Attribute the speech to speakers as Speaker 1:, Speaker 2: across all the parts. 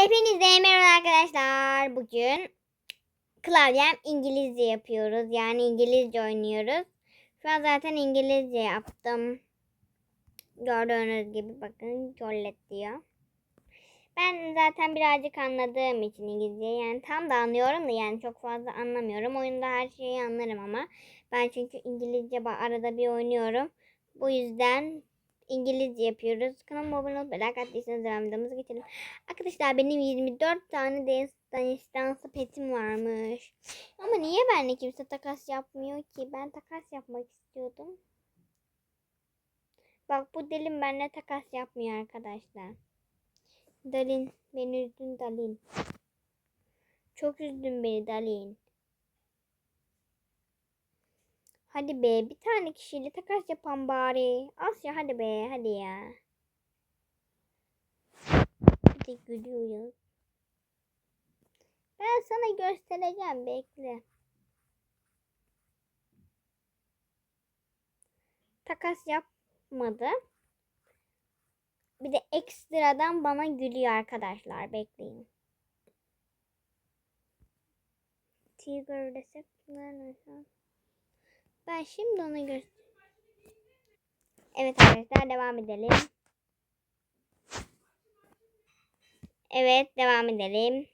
Speaker 1: Hepinize merhaba arkadaşlar. Bugün klavyem İngilizce yapıyoruz. Yani İngilizce oynuyoruz. Şu an zaten İngilizce yaptım. Gördüğünüz gibi bakın Jollet diyor. Ben zaten birazcık anladığım için İngilizce yani tam da anlıyorum da yani çok fazla anlamıyorum. Oyunda her şeyi anlarım ama ben çünkü İngilizce arada bir oynuyorum. Bu yüzden İngilizce yapıyoruz. Kanalıma abone olup like attıysanız devam videomuza geçelim. Arkadaşlar benim 24 tane Dance Dance'lı petim varmış. Ama niye benimle kimse takas yapmıyor ki? Ben takas yapmak istiyordum. Bak bu dilim benimle takas yapmıyor arkadaşlar. Dalin. Beni üzdün Dalin. Çok üzdün beni Dalin. Hadi be bir tane kişiyle takas yapan bari. Asya hadi be hadi ya. Bir de gülüyoruz. Ben sana göstereceğim bekle. Takas yapmadı. Bir de ekstradan bana gülüyor arkadaşlar. Bekleyin. Tiger desek nerede? Ben şimdi onu göster. Evet arkadaşlar devam edelim. Evet devam edelim.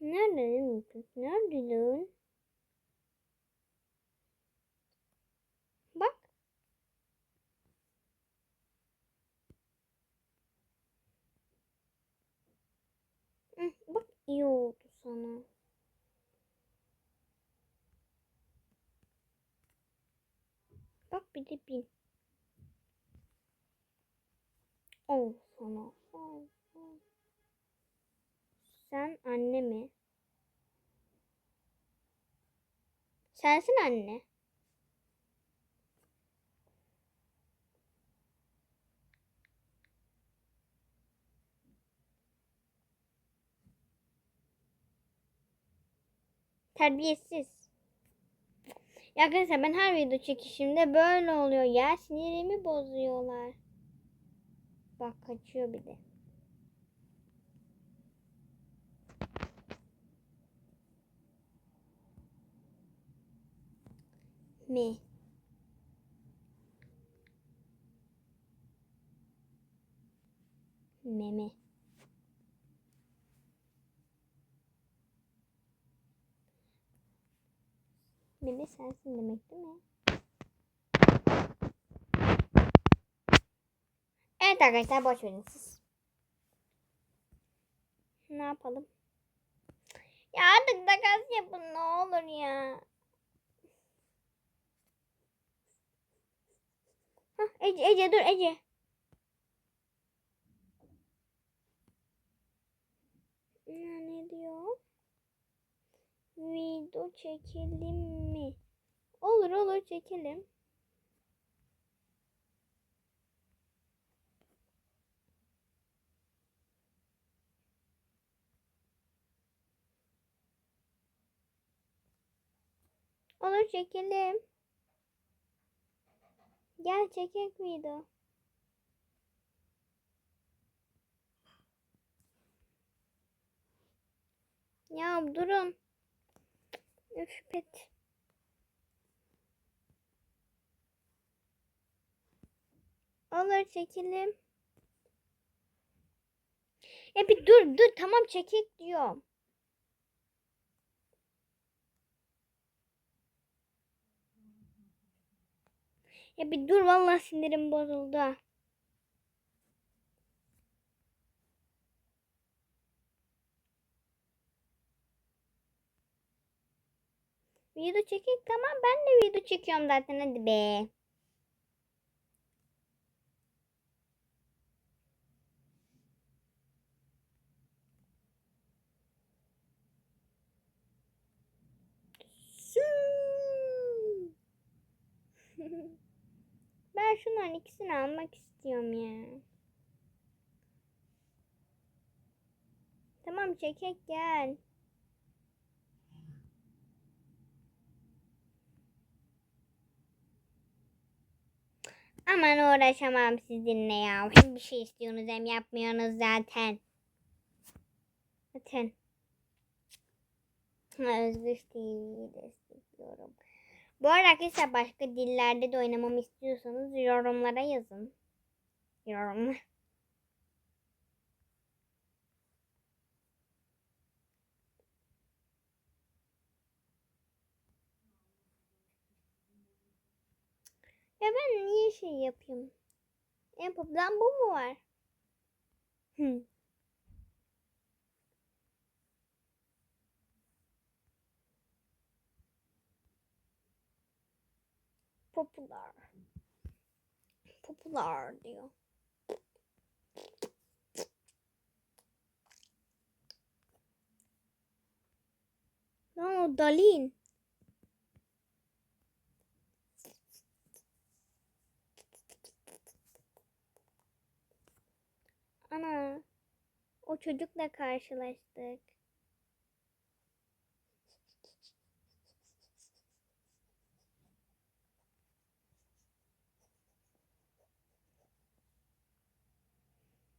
Speaker 1: Nerede lan? bu kız? Nerede lan? Bak. Bak iyi oldu sana. Bak bir de bin. Ol sana. Ol, ol. Sen anne mi? Sensin anne. Terbiyesiz. Ya arkadaşlar ben her video çekişimde böyle oluyor ya. Sinirimi bozuyorlar. Bak kaçıyor bir de. Mi? Meme. Meme sensin demek değil mi? Evet arkadaşlar boş verin siz. Ne yapalım? Ya artık takas yapın ne olur ya. Hah, Ece, Ece dur Ece. Ya, ne diyor? Video çekelim mi? Olur olur çekelim. Olur çekelim. Gel çekek video. Ya durun. Üf pet. Olur çekelim. Ya bir dur dur tamam çekek diyorum. Ya bir dur vallahi sinirim bozuldu. Video çekek tamam ben de video çekiyorum zaten hadi be. Ben şunların ikisini almak istiyorum ya. Tamam çekek gel. Aman uğraşamam sizinle ya. Hem bir şey istiyorsunuz hem yapmıyorsunuz zaten. Zaten. Özgür TV'yi destekliyorum. Bu arada arkadaşlar başka dillerde de oynamamı istiyorsanız yorumlara yazın. Yorumlar. Ya ben niye şey yapayım? En popüler bu mu var? Hı. Popüler. Popüler diyor. Lan o. Ana. O çocukla karşılaştık.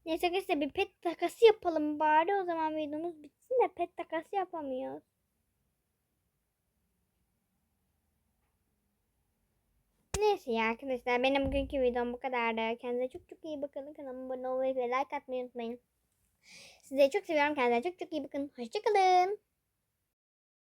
Speaker 1: Neyse arkadaşlar bir pet takası yapalım bari o zaman videomuz bitsin de pet takası yapamıyoruz. Neyse ya arkadaşlar benim bugünkü videom bu kadardı. Kendinize çok çok iyi bakın. Kanalıma abone olmayı ve like atmayı unutmayın. Sizi çok seviyorum. Kendinize çok çok iyi bakın. Hoşçakalın.